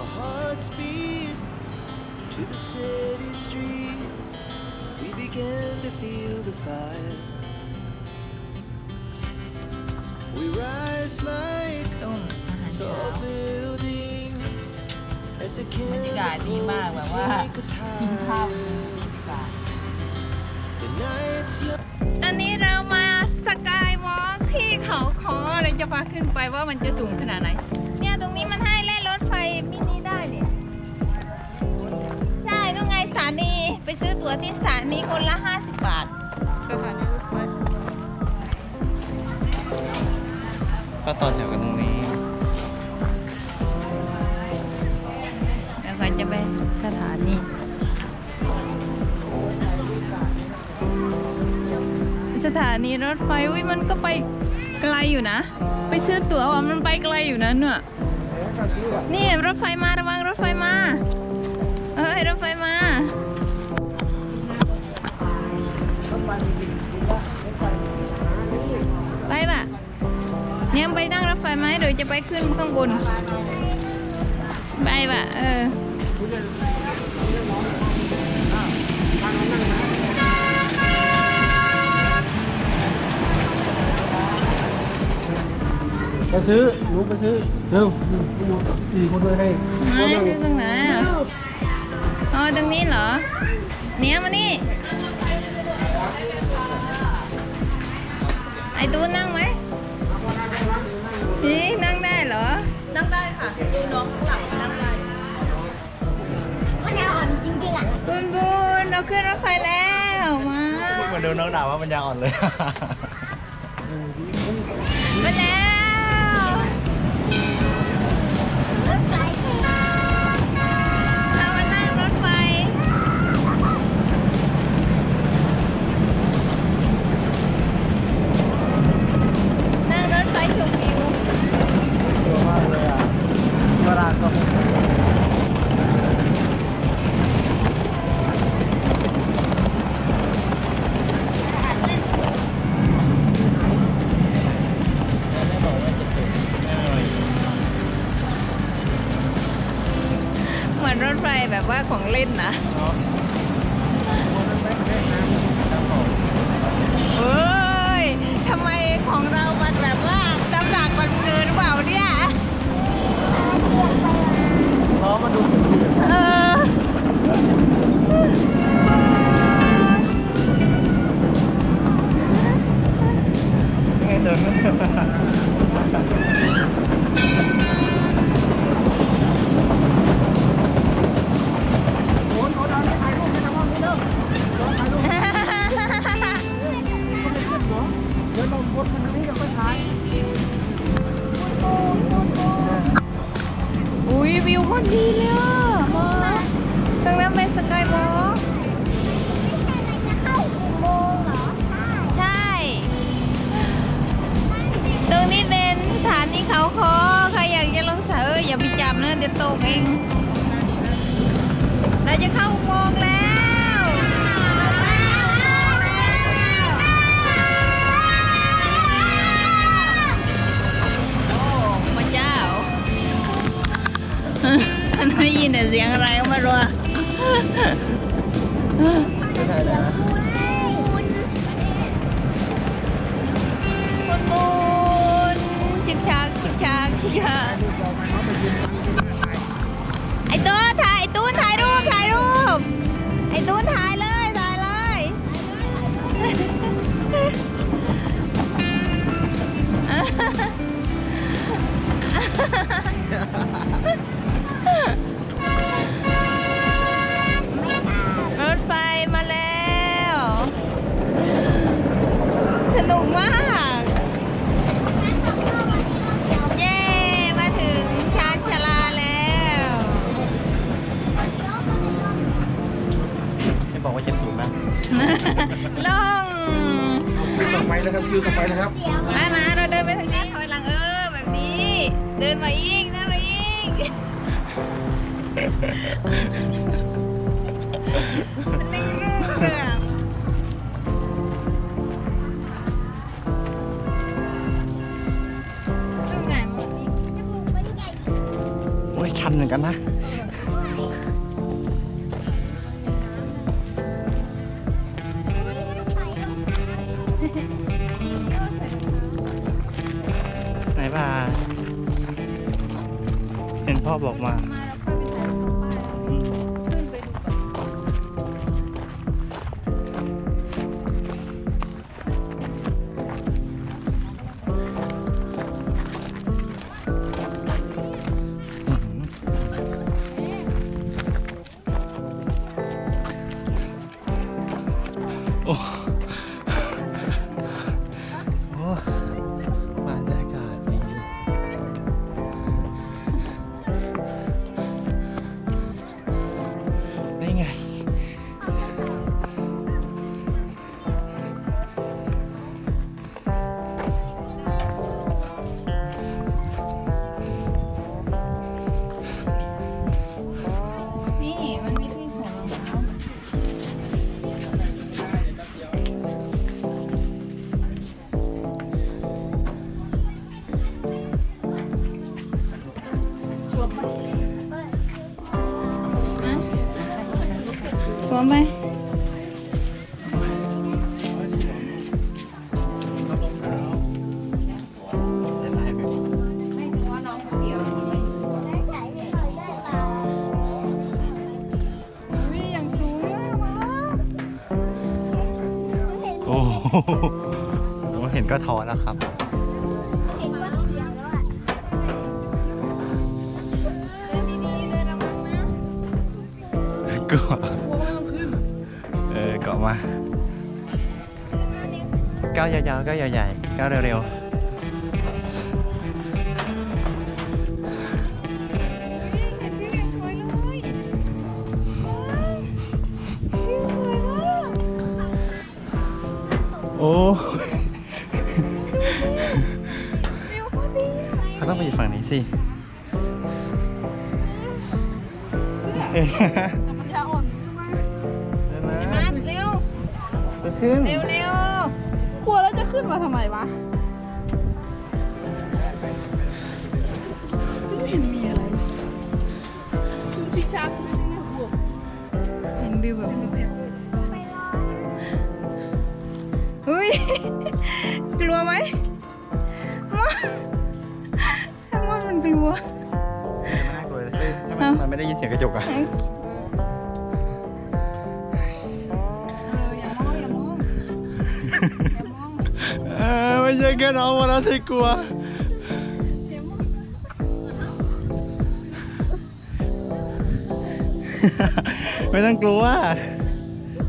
Our hearts beat to the city streets. We began to feel the fire. We rise like ต้มอาหารเช้า tall buildings as the บรรยากาศดีมาก chemicals แบบ that ว่า take us กินข้าว higher. The nights young. ตอนนี้เรามาสกายวอล์กที่เขาคอเราจะพาขึ้นไปว่ามันจะสูงขนาดไหนเนี่ยตรงนี้ มินิได้เนี่ยใช่ต้องไงสถานีไปซื้อตั๋วที่สถานีคนละ 50 บาท สถานีรถไฟก็ต่อแถวกันตรงนี้แล้วก็จะไปสถานีสถานีรถไฟอุ้ยมันก็ไปไกลอยู่นะ ไปซื้อตั๋วว่ามันไปไกลอยู่นะเนี่ย นี่รถไฟมาระวังรถไฟมา เอ้ยรถไฟมา ไปปะเนี่ยไปนั่งรถไฟไหมหรือจะไปขึ้นข้างบน ไปปะเออ ไปซื้อหนูไปซื้อ เร็วสี่คนเลยให้ไม่ซื้อตรงไหนอะอ๋อตรงนี้เหรอ เนี่ยมานี่ ไอ้ตูนนั่งไหมนี่นั่งได้เหรอ นั่งได้ค่ะดูน้องข้างหลังนั่งได้มันอ่อนจริงๆอะบุญบุญเราขึ้นรถไฟแล้วมาเหมือนโดนน้องด่าว่ามันยางอ่อนเลย มาแล้ว ว่าของเล่นนะ อนดีเลยอะมตรงนั้นเป็นสกายวอล์กเข้าอุโมงค์เหรอใช่ ตรงนี้เป็นสถานีเขาคอใครอยากจะลงสระเอออย่าไปจับนะเดี๋ยวตกเอง เราจะเข้าอุโมงค์แล้ว ได้ยินแต่เสียงอะไรก็ไม่รู้อะไม่ได้นะบุณบุญชิบชักชิบชักชิบชัก นะลงคิวต่อไปนะครับคิวต่อไปนะครับมามาเราเดินไปทางนี้ถอยหลังเออแบบนี้ เดินมาอีกเดินมาอีกมันนิ่งรูปเลยอะรูปไหนมันมีโอ้ยชันนเหมือนกันนะ ห็นพ่อบอกมามา สวมไหมไม่ถึงว่าน้องคนเดียวไม่อยู่วิอย่างสูงมากวะโอ้โหเห็นก็ท้อแล้วครับ เดินดีๆเลยระวังนะ กลัวเออเกาะมาก้าวยาวๆก้าวใหญ่ๆก้าวเร็วเห็นวิวอย่างสวยเลยว้าววิวสวยมากๆโอ้วิวโคตรดีอะเขาต้องไปอยู่ฝั่งนี้สิ ขึ้น เร็วเร็วกลัวแล้วจะขึ้นมาทำไมวะ ไม่เห็นมีอะไรคือชิกชักไม่ได้บวกเห็นวิวแบบเฮ้ย กลัวไหมมาแอมอนมันกลัว ไม่น่ากลัวเลยเฮ้ยถ้ามันมันไม่ได้ยินเสียงกระจกอะ ไม่ใช่แค่น้องวันนั้นที่กลัวไม่ต้องกลัว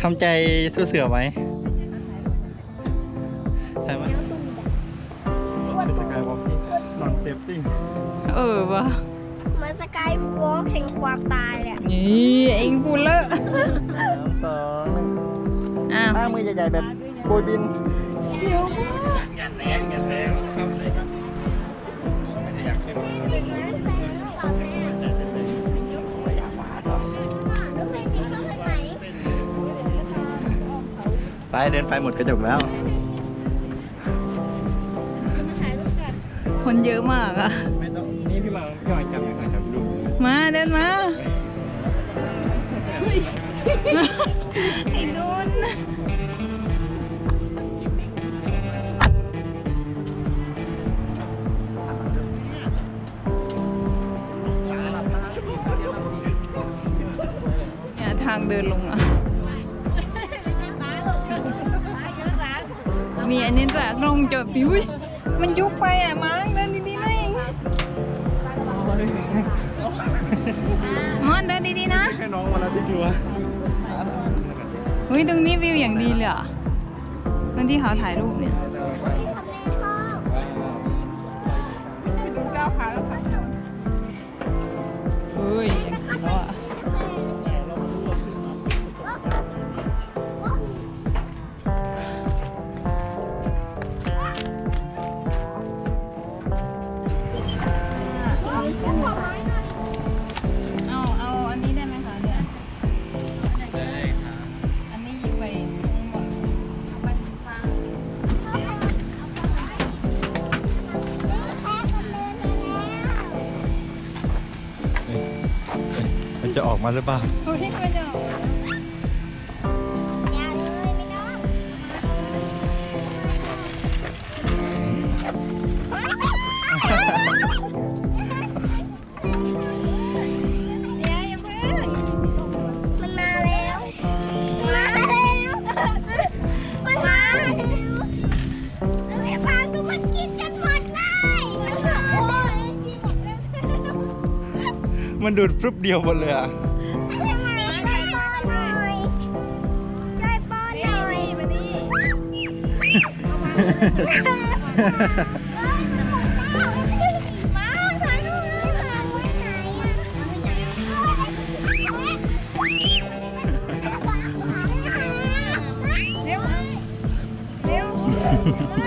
ทำใจสู้เสือไว้ใช่ไหมเป็นสกายวอล์กที่นอนเซฟติ้งเออวะเหมือนสกายวอล์กแห่งความตายเลยอะนี่เองพูดเลอะสามสองหนึ่งอ้าวตั้งมือใหญ่ๆแบบโบยบิน เสียวมากไปเดินไปหมดกระจกแล้วคนเยอะมากอะไม่ต้อง นี่พี่มาพี่มาจับยังไงจับดูมาเดินมา ไอ้ดุน ทางเดินลงอะ มีอันนี้ด้วยกล้องจอดปิ้วมันยุบไปอะมาร์กเดินดีๆนะเองมอนเดินดีๆนะแค่น้องวันนั้นที่กลัวเฮ้ยตรงนี้วิวอย่างดีเลยอะตรงที่เขาถ่ายรูปเนี่ยดูก้าวขาแล้วค่ะเฮ้ยอย่างสวยอะ มาหรือเปล่าโอ้ยมันจะออกอย่าเลยไม่ต้องเดี๋ยวอย่าเพิ่งมันมาแล้ว มาแล้วมันมาแล้วแล้วไอ้ฟางดูมันกินจนหมดเลยโอ้ยกินหมดแล้วมันดูดฟลุปเดียวหมดเลยอะ เลยวเร็วเร็ว